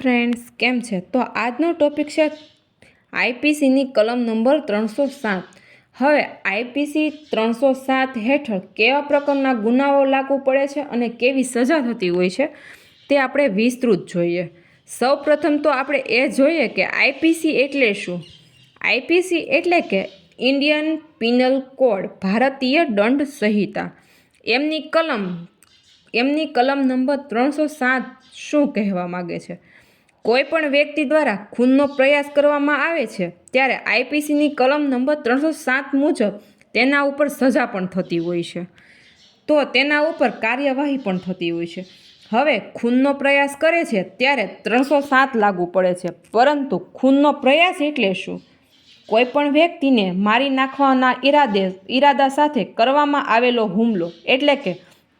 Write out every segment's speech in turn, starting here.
Friends, કેમ છે? તો આજનો ટોપિક છે આઈપીસીની કલમ નંબર ત્રણસો સાત. હવે આઈપીસી ત્રણસો સાત હેઠળ કેવા પ્રકારના ગુનાઓ લાગુ પડે છે અને કેવી સજા થતી હોય છે તે આપણે વિસ્તૃત જોઈએ. સૌ પ્રથમ તો આપણે એ જોઈએ કે આઈપીસી એટલે શું? આઈપીસી એટલે કે ઇન્ડિયન પિનલ કોડ, ભારતીય દંડ સંહિતા. એમની કલમ એમની કલમ નંબર ત્રણસો સાત શું કહેવા માગે છે? કોઈ પણ વ્યક્તિ દ્વારા ખૂનનો પ્રયાસ કરવામાં આવે છે, ત્યારે આઈપીસીની કલમ નંબર ત્રણસો સાત મુજબ તેના ઉપર સજા પણ થતી હોય છે. તો તેના ઉપર કાર્યવાહી પણ થતી હોય છે. હવે ખૂનનો પ્રયાસ કરે છે ત્યારે ત્રણસો સાત લાગુ પડે છે. પરંતુ ખૂનનો પ્રયાસ એટલે શું? કોઈ પણ વ્યક્તિને મારી નાખવાના ઈરાદે, ઈરાદા સાથે કરવામાં આવેલો હુમલો એટલે કે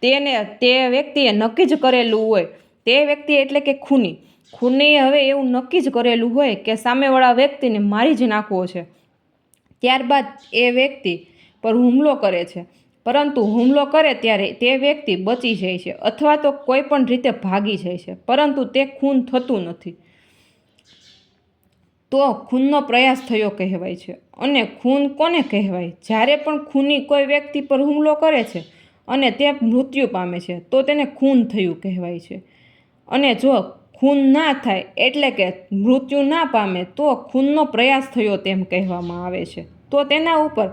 તેને, તે વ્યક્તિએ નક્કી જ કરેલું હોય તે વ્યક્તિ એટલે કે ખૂની. ખૂનીએ હવે એવું નક્કી જ કરેલું હોય કે સામેવાળા વ્યક્તિને મારી જ નાખવો છે. ત્યારબાદ એ વ્યક્તિ પર હુમલો કરે છે. પરંતુ હુમલો કરે ત્યારે તે વ્યક્તિ બચી જાય છે અથવા તો કોઈ પણ રીતે ભાગી જાય છે. પરંતુ તે ખૂન થતું નથી. તો ખૂનનો પ્રયાસ થયો કહેવાય છે. અને ખૂન કોને કહેવાય? જ્યારે પણ ખૂની કોઈ વ્યક્તિ પર હુમલો કરે છે અને તે મૃત્યુ પામે છે, તો તેને ખૂન થયું કહેવાય છે. અને જો ખૂન ના થાય એટલે કે મૃત્યુ ના પામે તો ખૂનનો પ્રયાસ થયો તેમ કહેવામાં આવે છે. તો તેના ઉપર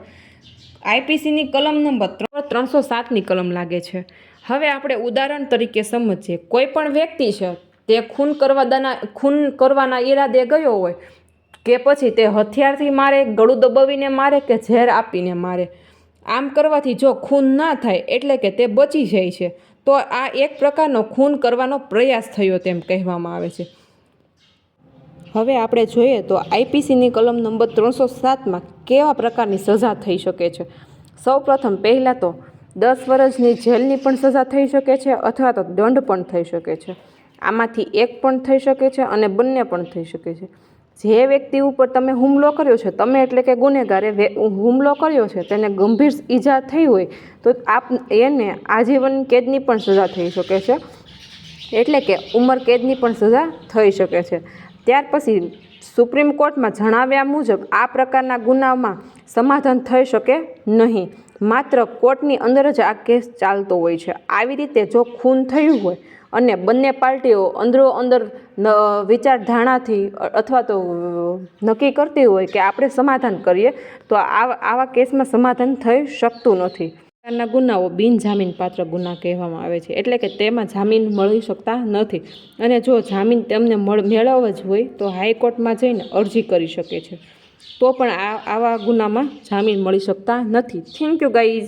આઈપીસીની કલમ નંબર ત્રણ ત્રણસો સાતની કલમ લાગે છે. હવે આપણે ઉદાહરણ તરીકે સમજીએ. કોઈ પણ વ્યક્તિ છે, તે ખૂન કરવાના ખૂન કરવાના ઈરાદે ગયો હોય કે પછી તે હથિયારથી મારે, ગળું દબાવીને મારે કે ઝેર આપીને મારે. આમ કરવાથી જો ખૂન ના થાય એટલે કે તે બચી જાય છે. તો આ એક પ્રકારનો ખૂન કરવાનો પ્રયાસ થયો તેમ કહેવામાં આવે છે. હવે આપણે જોઈએ તો આઈપીસીની કલમ નંબર ત્રણસો સાતમાં કેવા પ્રકારની સજા થઈ શકે છે? સૌપ્રથમ પહેલાં તો દસ વર્ષની જેલની પણ સજા થઈ શકે છે અથવા તો દંડ પણ થઈ શકે છે. આમાંથી એક પણ થઈ શકે છે અને બંને પણ થઈ શકે છે. જે વ્યક્તિ ઉપર તમે હુમલો કર્યો છે, તમે એટલે કે ગુનેગારે હુમલો કર્યો છે, તેને ગંભીર ઈજા થઈ હોય, તો આપ એને આજીવન કેદની પણ સજા થઈ શકે છે. એટલે કે ઉંમર કેદની પણ સજા થઈ શકે છે. ત્યાર પછી સુપ્રીમ કોર્ટમાં જણાવ્યા મુજબ આ પ્રકારના ગુનામાં સમાધાન થઈ શકે નહીં. માત્ર કોર્ટની અંદર જ આ કેસ ચાલતો હોય છે. આવી રીતે જો ખૂન થયું હોય અને બંને પાર્ટીઓ અંદરો અંદર વિચારધારણાથી અથવા તો નક્કી કરતી હોય કે આપણે સમાધાન કરીએ, તો આવા કેસમાં સમાધાન થઈ શકતું નથી. પ્રકારના ગુનાઓ બિનજામીનપાત્ર ગુના કહેવામાં આવે છે. એટલે કે તેમાં જામીન મળી શકતા નથી. અને જો જામીન તેમને મેળવવા જ હોય તો હાઈકોર્ટમાં જઈને અરજી કરી શકે છે. તો પણ આ, આવા ગુનામાં જામીન મળી શકતા નથી. Thank you guys